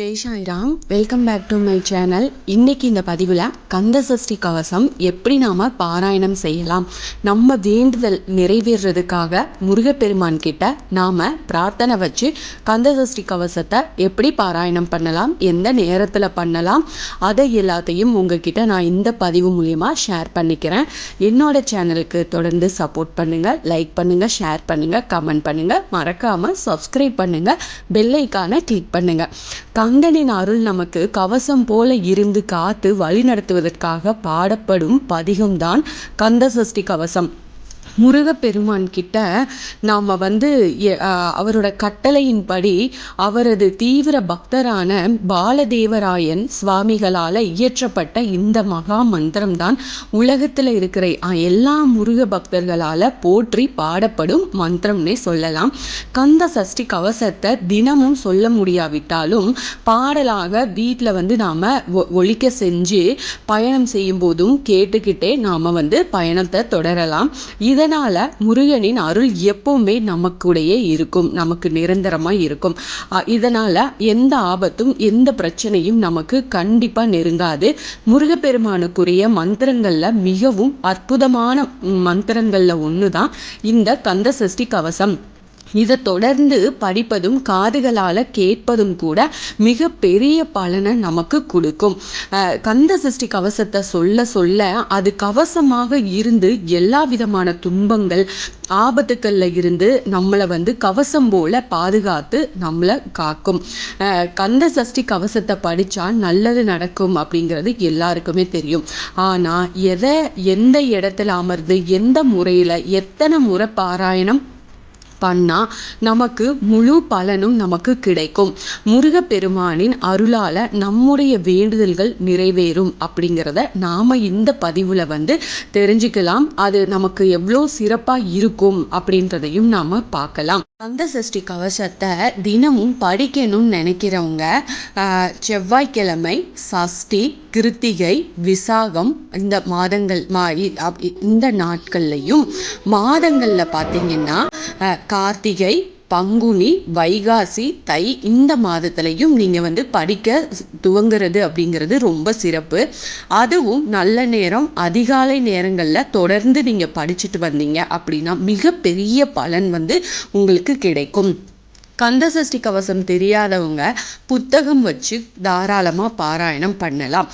Jai Sairam welcome back to my channel இன்றைக்கி இந்த பதிவில் கந்த சஷ்டி கவசம் எப்படி நாம் பாராயணம் செய்யலாம்? நம்ம வேண்டுதல் நிறைவேறதுக்காக முருகப்பெருமான் கிட்ட நாம் பிரார்த்தனை வச்சு கந்த சஷ்டி கவசத்தை எப்படி பாராயணம் பண்ணலாம்? எந்த நேரத்தில் பண்ணலாம்? அதை எல்லாத்தையும் உங்ககிட்ட நான் இந்த பதிவு மூலயமா ஷேர் பண்ணிக்கிறேன். என்னோட சேனலுக்கு தொடர்ந்து சப்போர்ட் பண்ணுங்கள் லைக் பண்ணுங்கள் ஷேர் பண்ணுங்கள் கமெண்ட் பண்ணுங்கள் மறக்காமல் சப்ஸ்கிரைப் பண்ணுங்கள் பெல்லைக்கான கிளிக் பண்ணுங்கள் கந்தனின் அருள் நமக்கு கவசம் போல இருந்து காத்து வழி நடத்துவதற்காக பாடப்படும் பதிகம்தான் கந்த சஷ்டி கவசம். முருகப்பெருமான் கிட்ட நாம் வந்து அவரோட கட்டளையின்படி அவரது தீவிர பக்தரான பாலதேவராயன் சுவாமிகளால் இயற்றப்பட்ட இந்த மகா மந்திரம் தான் உலகத்தில் இருக்கிற எல்லா முருக பக்தர்களால் போற்றி பாடப்படும் மந்திரம்னே சொல்லலாம். கந்த சஷ்டி கவசத்தை தினமும் சொல்ல முடியாவிட்டாலும் பாடலாக வீட்டில் வந்து நாம் ஒழிக்க செஞ்சு பயணம் செய்யும் போதும் கேட்டுக்கிட்டே நாம் வந்து பயணத்தை தொடரலாம். இது இதனால் முருகனின் அருள் எப்பவுமே நமக்குடையே இருக்கும் நமக்கு நிரந்தரமாக இருக்கும். இதனால் எந்த ஆபத்தும் எந்த பிரச்சனையும் நமக்கு கண்டிப்பாக நெருங்காது. முருகப்பெருமானுக்குரிய மந்திரங்களில் மிகவும் அற்புதமான மந்திரங்களில் ஒன்று தான் இந்த கந்த சஷ்டி கவசம். இதை தொடர்ந்து படிப்பதும் காதுகளால் கேட்பதும் கூட மிகப்பெரிய பலனை நமக்கு கொடுக்கும். கந்த சஷ்டி கவசத்தை சொல்ல சொல்ல அது கவசமாக இருந்து எல்லா விதமான துன்பங்கள் ஆபத்துக்களில் இருந்து நம்மளை வந்து கவசம் போல பாதுகாத்து நம்மளை காக்கும். கந்த சஷ்டி கவசத்தை படித்தா நல்லது நடக்கும் அப்படிங்கிறது எல்லாருக்குமே தெரியும். ஆனால் எதை எந்த இடத்துல அமர்ந்து எந்த முறையில் எத்தனை முறை பாராயணம் பண்ணால் நமக்கு முழு பலனும் நமக்கு கிடைக்கும். முருகப்பெருமானின் அருளால் நம்முடைய வேண்டுதல்கள் நிறைவேறும் அப்படிங்கிறத நாம் இந்த பதிவில் வந்து தெரிஞ்சுக்கலாம். அது நமக்கு எவ்வளோ சிறப்பாக இருக்கும் அப்படின்றதையும் நாம் பார்க்கலாம். கந்த சஷ்டி கவசத்தை தினமும் படிக்கணும்னு நினைக்கிறவங்க செவ்வாய்க்கிழமை சஷ்டி கிருத்திகை விசாகம் இந்த மாதங்கள் மா இந்த நாட்கள்லையும் மாதங்களில் பார்த்தீங்கன்னா கார்த்திகை பங்குனி வைகாசி தை இந்த மாதத்துலையும் நீங்கள் வந்து படிக்க துவங்குறது அப்படிங்கிறது ரொம்ப சிறப்பு. அதுவும் நல்ல நேரம் அதிகாலை நேரங்களில் தொடர்ந்து நீங்கள் படிச்சுட்டு வந்தீங்க அப்படின்னா மிகப்பெரிய பலன் வந்து உங்களுக்கு கிடைக்கும். கந்தசஷ்டி கவசம் தெரியாதவங்க புத்தகம் வச்சு தாராளமாக பாராயணம் பண்ணலாம்.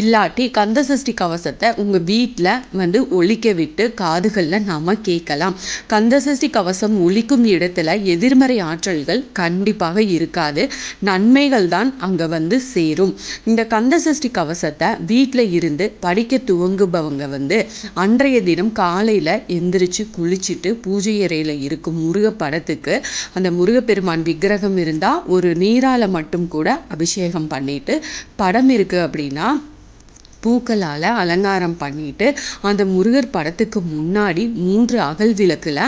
இல்லாட்டி கந்தசஷ்டி கவசத்தை உங்கள் வீட்டில் வந்து ஒழிக்க விட்டு காதுகளில் நாம் கேட்கலாம். கந்தசஷ்டி கவசம் ஒழிக்கும் இடத்துல எதிர்மறை ஆற்றல்கள் கண்டிப்பாக இருக்காது. நன்மைகள் தான் அங்கே வந்து சேரும். இந்த கந்தசஷ்டி கவசத்தை வீட்டில் இருந்து படிக்க துவங்குபவங்க வந்து அன்றைய தினம் காலையில் எந்திரிச்சு குளிச்சுட்டு பூஜை அறையில் இருக்கும் முருக படத்துக்கு அந்த முருகப்பெரு பெருமான் விக்கிரகம் இருந்தால் ஒரு நீரால் மட்டும் கூட அபிஷேகம் பண்ணிட்டு படம் இருக்குது அப்படின்னா பூக்களால் அலங்காரம் பண்ணிட்டு அந்த முருகர் படத்துக்கு முன்னாடி மூன்று அகல் விளக்கில்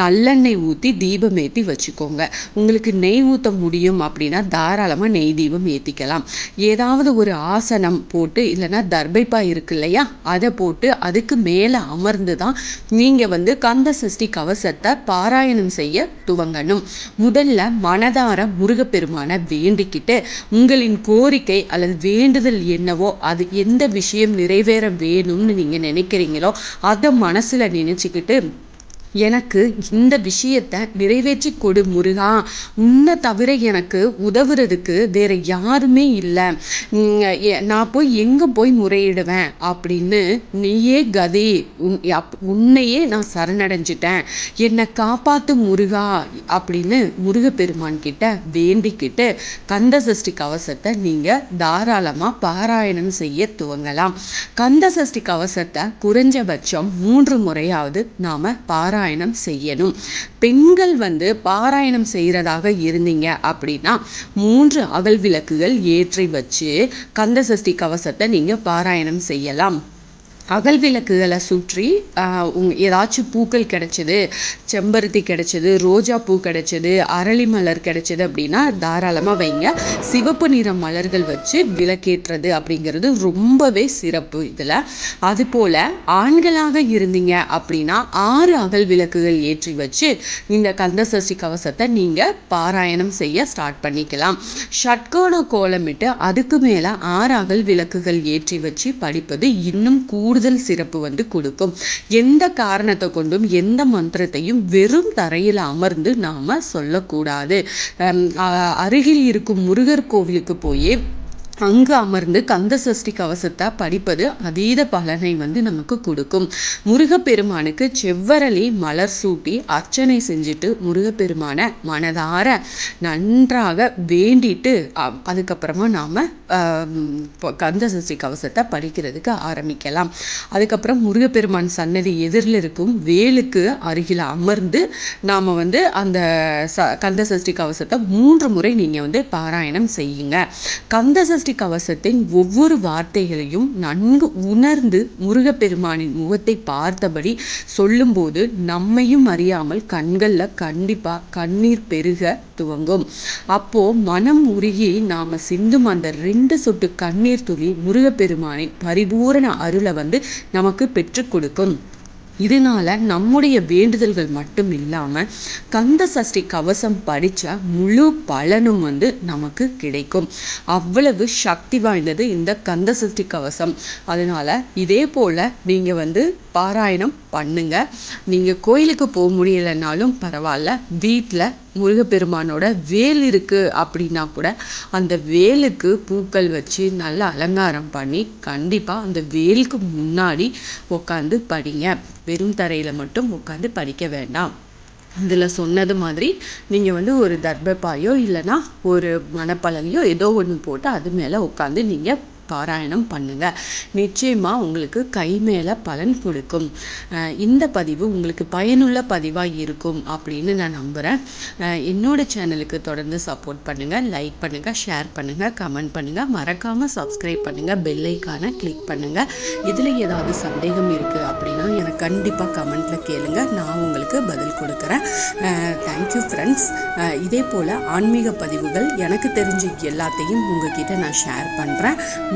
நல்லெண்ணெய் ஊற்றி தீபம் ஏற்றி வச்சுக்கோங்க. உங்களுக்கு நெய் ஊற்ற முடியும் அப்படின்னா தாராளமாக நெய் தீபம் ஏற்றிக்கலாம் ஏதாவது ஒரு ஆசனம் போட்டு இல்லைன்னா தர்பைப்பா இருக்கு இல்லையா? அதை போட்டு அதுக்கு மேலே அமர்ந்து தான் நீங்கள் வந்து கந்த சஷ்டி கவசத்தை பாராயணம் செய்ய துவங்கணும். முதல்ல மனதார முருகப்பெருமானை வேண்டிக்கிட்டு உங்களின் கோரிக்கை அல்லது வேண்டுதல் என்னவோ அது எந்த விஷயம் நிறைவேற வேணும்னு நீங்கள் நினைக்கிறீங்களோ அதை மனசில் நினச்சிக்கிட்டு எனக்கு இந்த விஷயத்தை நிறைவேற்றி கொடு முருகா. உன்னை தவிர எனக்கு உதவுறதுக்கு வேற யாருமே இல்லை. நான் போய் எங்கே போய் முறையிடுவேன்? அப்படின்னு நீயே கதி உன்னையே நான் சரணடைஞ்சிட்டேன். என்னை காப்பாத்து முருகா அப்படின்னு முருகப்பெருமான் கிட்ட வேண்டிக்கிட்டு கந்த சஷ்டி கவசத்தை நீங்கள் தாராளமாக பாராயணம் செய்ய துவங்கலாம். கந்த சஷ்டி கவசத்தை குறைஞ்சபட்சம் மூன்று முறையாவது நாம் பாரா பாராயணம் செய்யணும். பெண்கள் வந்து பாராயணம் செய்கிறதாக இருந்தீங்க அப்படின்னா மூன்று அகல் விளக்குகள் ஏற்றி வச்சு கந்த சஷ்டி கவசத்தை நீங்கள் பாராயணம் செய்யலாம். அகல் விளக்குகளை சுற்றி உங் ஏதாச்சும் பூக்கள் கிடைச்சது செம்பருத்தி கிடைச்சது ரோஜா பூ கிடைச்சது அரளி மலர் கிடைச்சது அப்படின்னா தாராளமாக வைங்க. சிவப்பு நிற மலர்கள் வச்சு விளக்கேற்றுறது அப்படிங்கிறது ரொம்பவே சிறப்பு இதில். அதுபோல் ஆண்களாக இருந்தீங்க அப்படின்னா ஆறு அகல் விளக்குகள் ஏற்றி வச்சு இந்த கந்த சஷ்டி கவசத்தை நீங்கள் பாராயணம் செய்ய ஸ்டார்ட் பண்ணிக்கலாம். ஷட்கோண கோலமிட்டு அதுக்கு மேலே ஆறு அகல் விளக்குகள் ஏற்றி வச்சு படிப்பது இன்னும் கூடுதல் சிறப்பு வந்து கொடுக்கும். எந்த காரணத்தை கொண்டும் எந்த மந்திரத்தையும் வெறும் தரையில் அமர்ந்து நாம் சொல்லக்கூடாது. அ- அருகில் இருக்கும் முருகர் கோவிலுக்கு போய் அங்கு அமர்ந்து கந்த சஷ்டி கவசத்தை படிப்பது அதீத பலனை வந்து நமக்கு கொடுக்கும். முருகப்பெருமானுக்கு செவ்வரளி மலர் சூட்டி அர்ச்சனை செஞ்சுட்டு முருகப்பெருமானை மனதார நன்றாக வேண்டிட்டு அதுக்கப்புறமா நாம் கந்த சஷ்டி கவசத்தை படிக்கிறதுக்கு ஆரம்பிக்கலாம். அதுக்கப்புறம் முருகப்பெருமான் சன்னதி எதிரில் இருக்கும் வேலுக்கு அருகில் அமர்ந்து நாம் வந்து அந்த ச கந்த சஷ்டி கவசத்தை மூன்று முறை நீங்கள் வந்து பாராயணம் செய்யுங்க. கந்த சஷ்டி கவசத்தின் ஒவ்வொரு வார்த்தைகளையும் நன்கு உணர்ந்து முருகப்பெருமானின் முகத்தை பார்த்தபடி சொல்லும்போது நம்மையும் அறியாமல் கண்களில் கண்டிப்பாக கண்ணீர் பெருக துவங்கும். அப்போ மனம் உருகி நாம சிந்தும் அந்த ரெண்டு சொட்டு கண்ணீர் துளி முருகப்பெருமானின் பரிபூரண அருளை வந்து நமக்கு பெற்றுக் கொடுக்கும். இதனால நம்முடைய வேண்டுதல்கள் மட்டும் இல்லாமல் கந்த சஷ்டி கவசம் படித்த முழு பலனும் வந்து நமக்கு கிடைக்கும். அவ்வளவு சக்தி வாய்ந்தது இந்த கந்த சஷ்டி கவசம். அதனால் இதே போல் நீங்கள் வந்து பாராயணம் பண்ணுங்கள் நீங்கள் கோயிலுக்கு போக முடியலைனாலும் பரவாயில்ல. வீட்டில் முருகப்பெருமானோட வேல் இருக்குது அப்படின்னா கூட அந்த வேலுக்கு பூக்கள் வச்சு நல்லா அலங்காரம் பண்ணி கண்டிப்பாக அந்த வேலுக்கு முன்னாடி உட்காந்து படிங்க. வெறும் தரையில் மட்டும் உட்காந்து படிக்க வேண்டாம். இதில் சொன்னது மாதிரி நீங்கள் வந்து ஒரு தர்பப்பாயோ இல்லைன்னா ஒரு மணப்பலகையோ ஏதோ ஒன்று போட்டு அது மேலே உட்காந்து நீங்கள் பாராயணம் பண்ணுங்க. நிச்சயமா உங்களுக்கு கை மேல பலன் கொடுக்கும். இந்த பதிவு உங்களுக்கு பயனுள்ள பதிவாக இருக்கும் அப்படின்னு நான் நம்புறேன். என்னோட சேனலுக்கு தொடர்ந்து சப்போர்ட் பண்ணுங்க லைக் பண்ணுங்க ஷேர் பண்ணுங்க கமெண்ட் பண்ணுங்க. மறக்காம சப்ஸ்கிரைப் பண்ணுங்க பெல்லைக்கான கிளிக் பண்ணுங்க. இதுல ஏதாவது சந்தேகம் இருக்கு அப்படின்னா எனக்கு கண்டிப்பா கமெண்ட்ல கேளுங்க. நான் உங்களுக்கு பதில் கொடுக்குறேன். தேங்க்யூ ஃப்ரெண்ட்ஸ் இதே போல் ஆன்மீக பதிவுகள் எனக்கு தெரிஞ்ச எல்லாத்தையும் உங்ககிட்ட நான் ஷேர் பண்ணுறேன்